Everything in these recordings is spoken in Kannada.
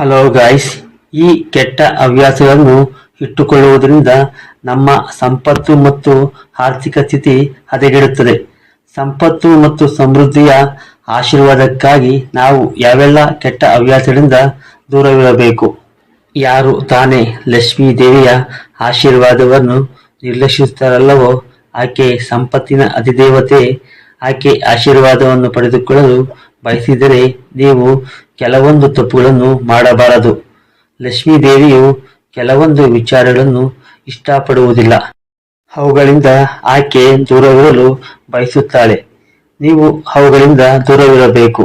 ಹಲೋ ಗಾಯ್ಸ್ ಈ ಕೆಟ್ಟ ಹವ್ಯಾಸಗಳನ್ನು ಇಟ್ಟುಕೊಳ್ಳುವುದರಿಂದ ನಮ್ಮ ಸಂಪತ್ತು ಮತ್ತು ಆರ್ಥಿಕ ಸ್ಥಿತಿ ಹದಗೆಡುತ್ತದೆ. ಸಂಪತ್ತು ಮತ್ತು ಸಮೃದ್ಧಿಯ ಆಶೀರ್ವಾದಕ್ಕಾಗಿ ನಾವು ಯಾವೆಲ್ಲ ಕೆಟ್ಟ ಹವ್ಯಾಸಗಳಿಂದ ದೂರವಿರಬೇಕು? ಯಾರು ತಾನೇ ಲಕ್ಷ್ಮೀ ದೇವಿಯ ಆಶೀರ್ವಾದವನ್ನು ನಿರ್ಲಕ್ಷಿಸುತ್ತಾರಲ್ಲವೋ, ಆಕೆ ಸಂಪತ್ತಿನ ಅಧಿದೇವತೆ, ಆಕೆ ಆಶೀರ್ವಾದವನ್ನು ಪಡೆದುಕೊಳ್ಳಲು ಬಯಸಿದರೆ ನೀವು ಕೆಲವೊಂದು ತಪ್ಪುಗಳನ್ನು ಮಾಡಬಾರದು. ಲಕ್ಷ್ಮೀ ದೇವಿಯು ಕೆಲವೊಂದು ವಿಚಾರಗಳನ್ನು ಇಷ್ಟಪಡುವುದಿಲ್ಲ. ಅವುಗಳಿಂದ ಆಕೆ ದೂರವಿರಲು ಬಯಸುತ್ತಾಳೆ. ನೀವು ಅವುಗಳಿಂದ ದೂರವಿರಬೇಕು.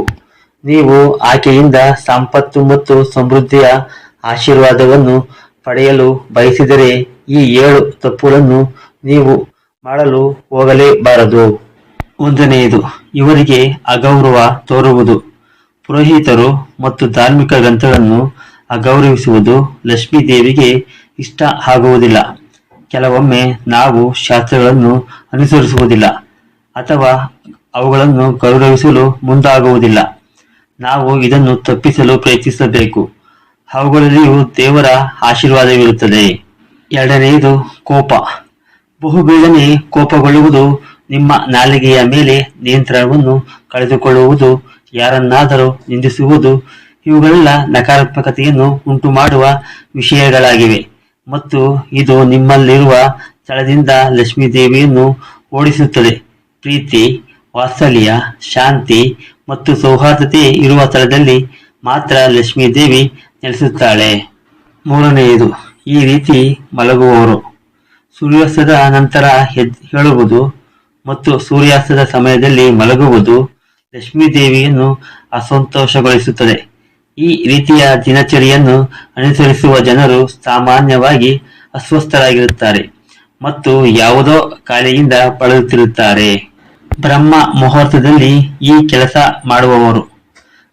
ನೀವು ಆಕೆಯಿಂದ ಸಂಪತ್ತು ಮತ್ತು ಸಮೃದ್ಧಿಯ ಆಶೀರ್ವಾದವನ್ನು ಪಡೆಯಲು ಬಯಸಿದರೆ ಈ ಏಳು ತಪ್ಪುಗಳನ್ನು ನೀವು ಮಾಡಲು ಹೋಗಲೇಬಾರದು. ಒಂದನೆಯದು, ಇವರಿಗೆ ಅಗೌರವ ತೋರುವುದು. ಪುರೋಹಿತರು ಮತ್ತು ಧಾರ್ಮಿಕ ಗ್ರಂಥಗಳನ್ನು ಅಗೌರವಿಸುವುದು ಲಕ್ಷ್ಮೀ ದೇವಿಗೆ ಇಷ್ಟ ಆಗುವುದಿಲ್ಲ. ಕೆಲವೊಮ್ಮೆ ನಾವು ಶಾಸ್ತ್ರಗಳನ್ನು ಅನುಸರಿಸುವುದಿಲ್ಲ ಅಥವಾ ಅವುಗಳನ್ನು ಗೌರವಿಸಲು ಮುಂದಾಗುವುದಿಲ್ಲ. ನಾವು ಇದನ್ನು ತಪ್ಪಿಸಲು ಪ್ರಯತ್ನಿಸಬೇಕು. ಅವುಗಳಲ್ಲಿಯೂ ದೇವರ ಆಶೀರ್ವಾದವಿರುತ್ತದೆ. ಎರಡನೆಯದು ಕೋಪ. ಬಹುಬೇಗನೆ ಕೋಪಗೊಳ್ಳುವುದು ನಿಮ್ಮ ನಾಲಿಗೆಯ ಮೇಲೆ ನಿಯಂತ್ರಣವನ್ನು ಕಳೆದುಕೊಳ್ಳುವುದು, ಯಾರನ್ನಾದರೂ ನಿಂದಿಸುವುದು, ಇವುಗಳೆಲ್ಲ ನಕಾರಾತ್ಮಕತೆಯನ್ನು ಉಂಟು ಮಾಡುವ ವಿಷಯಗಳಾಗಿವೆ. ಮತ್ತು ಇದು ನಿಮ್ಮಲ್ಲಿರುವ ಸ್ಥಳದಿಂದ ಲಕ್ಷ್ಮೀ ದೇವಿಯನ್ನು ಓಡಿಸುತ್ತದೆ. ಪ್ರೀತಿ, ವಾತ್ಸಲ್ಯ, ಶಾಂತಿ ಮತ್ತು ಸೌಹಾರ್ದತೆ ಇರುವ ಸ್ಥಳದಲ್ಲಿ ಮಾತ್ರ ಲಕ್ಷ್ಮೀ ದೇವಿ ನೆಲೆಸುತ್ತಾಳೆ. ಮೂರನೆಯದು, ಈ ರೀತಿ ಮಲಗುವವರು. ಸೂರ್ಯಾಸ್ತದ ನಂತರ ಹೇಳುವುದು ಮತ್ತು ಸೂರ್ಯಾಸ್ತದ ಸಮಯದಲ್ಲಿ ಮಲಗುವುದು ಲಕ್ಷ್ಮೀ ದೇವಿಯನ್ನು ಅಸಂತೋಷಗೊಳಿಸುತ್ತದೆ. ಈ ರೀತಿಯ ದಿನಚರಿಯನ್ನು ಅನುಸರಿಸುವ ಜನರು ಸಾಮಾನ್ಯವಾಗಿ ಅಸ್ವಸ್ಥರಾಗಿರುತ್ತಾರೆ ಮತ್ತು ಯಾವುದೋ ಕಾಯಿಲೆಯಿಂದ ಬಳಲುತ್ತಿರುತ್ತಾರೆ ಬ್ರಹ್ಮ ಮುಹೂರ್ತದಲ್ಲಿ ಈ ಕೆಲಸ ಮಾಡುವವರು.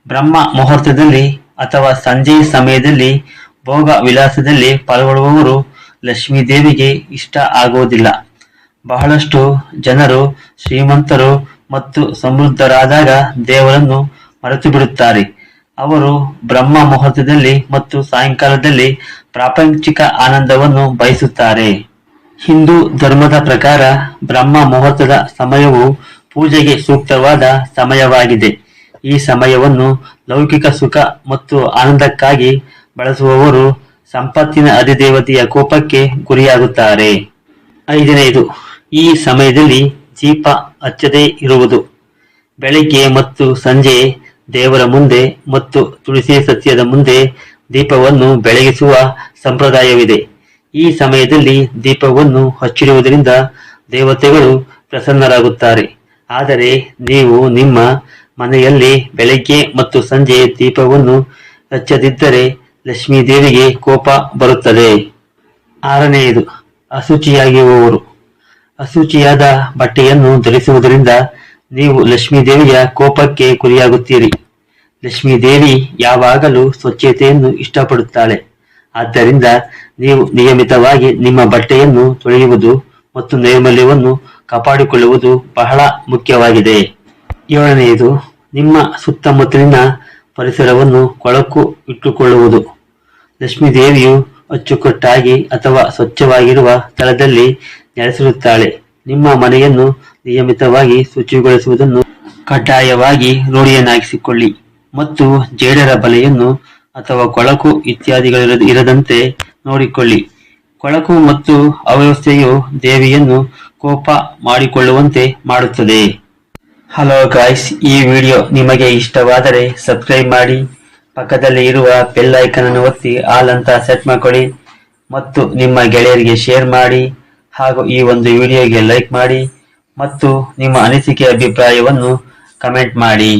ಬ್ರಹ್ಮ ಮುಹೂರ್ತದಲ್ಲಿ ಅಥವಾ ಸಂಜೆಯ ಸಮಯದಲ್ಲಿ ಭೋಗ ವಿಲಾಸದಲ್ಲಿ ಪಾಲ್ಗೊಳ್ಳುವವರು ಲಕ್ಷ್ಮೀ ದೇವಿಗೆ ಇಷ್ಟ ಆಗುವುದಿಲ್ಲ. ಬಹಳಷ್ಟು ಜನರು ಶ್ರೀಮಂತರು ಮತ್ತು ಸಮೃದ್ಧರಾದಾಗ ದೇವರನ್ನು ಮರೆತು ಬಿಡುತ್ತಾರೆ ಅವರು ಬ್ರಹ್ಮ ಮುಹೂರ್ತದಲ್ಲಿ ಮತ್ತು ಸಾಯಂಕಾಲದಲ್ಲಿ ಪ್ರಾಪಂಚಿಕ ಆನಂದವನ್ನು ಬಯಸುತ್ತಾರೆ. ಹಿಂದೂ ಧರ್ಮದ ಪ್ರಕಾರ ಬ್ರಹ್ಮ ಮುಹೂರ್ತದ ಸಮಯವು ಪೂಜೆಗೆ ಸೂಕ್ತವಾದ ಸಮಯವಾಗಿದೆ. ಈ ಸಮಯವನ್ನು ಲೌಕಿಕ ಸುಖ ಮತ್ತು ಆನಂದಕ್ಕಾಗಿ ಬಳಸುವವರು ಸಂಪತ್ತಿನ ಅಧಿದೇವತೆಯ ಕೋಪಕ್ಕೆ ಗುರಿಯಾಗುತ್ತಾರೆ. ಐದನೆಯದು ಈ ಸಮಯದಲ್ಲಿ ದೀಪ ಹಚ್ಚದೇ ಇರುವುದು. ಬೆಳಗ್ಗೆ ಮತ್ತು ಸಂಜೆ ದೇವರ ಮುಂದೆ ಮತ್ತು ತುಳಸಿ ಸತ್ಯದ ಮುಂದೆ ದೀಪವನ್ನು ಬೆಳಗಿಸುವ ಸಂಪ್ರದಾಯವಿದೆ. ಈ ಸಮಯದಲ್ಲಿ ದೀಪವನ್ನು ಹಚ್ಚಿರುವುದರಿಂದ ದೇವತೆಗಳು ಪ್ರಸನ್ನರಾಗುತ್ತಾರೆ. ಆದರೆ ನೀವು ನಿಮ್ಮ ಮನೆಯಲ್ಲಿ ಬೆಳಗ್ಗೆ ಮತ್ತು ಸಂಜೆ ದೀಪವನ್ನು ಹಚ್ಚದಿದ್ದರೆ ಲಕ್ಷ್ಮೀ ದೇವಿಗೆ ಕೋಪ ಬರುತ್ತದೆ. ಆರನೆಯದು, ಅಶುಚಿಯಾಗಿರುವವರು. ಅಶುಚಿಯಾದ ಬಟ್ಟೆಯನ್ನು ಧರಿಸುವುದರಿಂದ ನೀವು ಲಕ್ಷ್ಮೀದೇವಿಯ ಕೋಪಕ್ಕೆ ಗುರಿಯಾಗುತ್ತೀರಿ. ಲಕ್ಷ್ಮೀದೇವಿ ಯಾವಾಗಲೂ ಸ್ವಚ್ಛತೆಯನ್ನು ಇಷ್ಟಪಡುತ್ತಾಳೆ. ಆದ್ದರಿಂದ ನೀವು ನಿಯಮಿತವಾಗಿ ನಿಮ್ಮ ಬಟ್ಟೆಯನ್ನು ತೊಳೆಯುವುದು ಮತ್ತು ನೈರ್ಮಲ್ಯವನ್ನು ಕಾಪಾಡಿಕೊಳ್ಳುವುದು ಬಹಳ ಮುಖ್ಯವಾಗಿದೆ. ಏಳನೆಯದು, ನಿಮ್ಮ ಸುತ್ತಮುತ್ತಲಿನ ಪರಿಸರವನ್ನು ಕೊಳಕು ಇಟ್ಟುಕೊಳ್ಳುವುದು. ಲಕ್ಷ್ಮೀದೇವಿಯು ಅಚ್ಚುಕಟ್ಟಾಗಿ ಅಥವಾ ಸ್ವಚ್ಛವಾಗಿರುವ ಸ್ಥಳದಲ್ಲಿ ನೆಲೆಸಿರುತ್ತಾಳೆ ನಿಮ್ಮ ಮನೆಯನ್ನು ನಿಯಮಿತವಾಗಿ ಶುಚಿಗೊಳಿಸುವುದನ್ನು ಕಡ್ಡಾಯವಾಗಿ ರೂಢಿಯನ್ನಾಗಿಸಿಕೊಳ್ಳಿ ಮತ್ತು ಜೇಡರ ಬಲೆಯನ್ನು ಅಥವಾ ಕೊಳಕು ಇತ್ಯಾದಿಗಳ ಇರದಂತೆ ನೋಡಿಕೊಳ್ಳಿ. ಕೊಳಕು ಮತ್ತು ಅವ್ಯವಸ್ಥೆಯು ದೇವಿಯನ್ನು ಕೋಪ ಮಾಡಿಕೊಳ್ಳುವಂತೆ ಮಾಡುತ್ತದೆ. ಹಲೋ ಗಾಯ್ಸ್, ಈ ವಿಡಿಯೋ ನಿಮಗೆ ಇಷ್ಟವಾದರೆ ಸಬ್ಸ್ಕ್ರೈಬ್ ಮಾಡಿ, ಪಕ್ಕದಲ್ಲಿ ಇರುವ ಬೆಲ್ ಐಕನ್ ಅನ್ನು ಒತ್ತಿ ಆಲ್ ಸೆಟ್ ಮಾಡಿಕೊಳ್ಳಿ ಮತ್ತು ನಿಮ್ಮ ಗೆಳೆಯರಿಗೆ ಶೇರ್ ಮಾಡಿ. ಹಾಗೂ ಈ ಒಂದು ವಿಡಿಯೋಗೆ ಲೈಕ್ ಮಾಡಿ ಮತ್ತು ನಿಮ್ಮ ಅನಿಸಿಕೆ ಅಭಿಪ್ರಾಯವನ್ನು ಕಮೆಂಟ್ ಮಾಡಿ.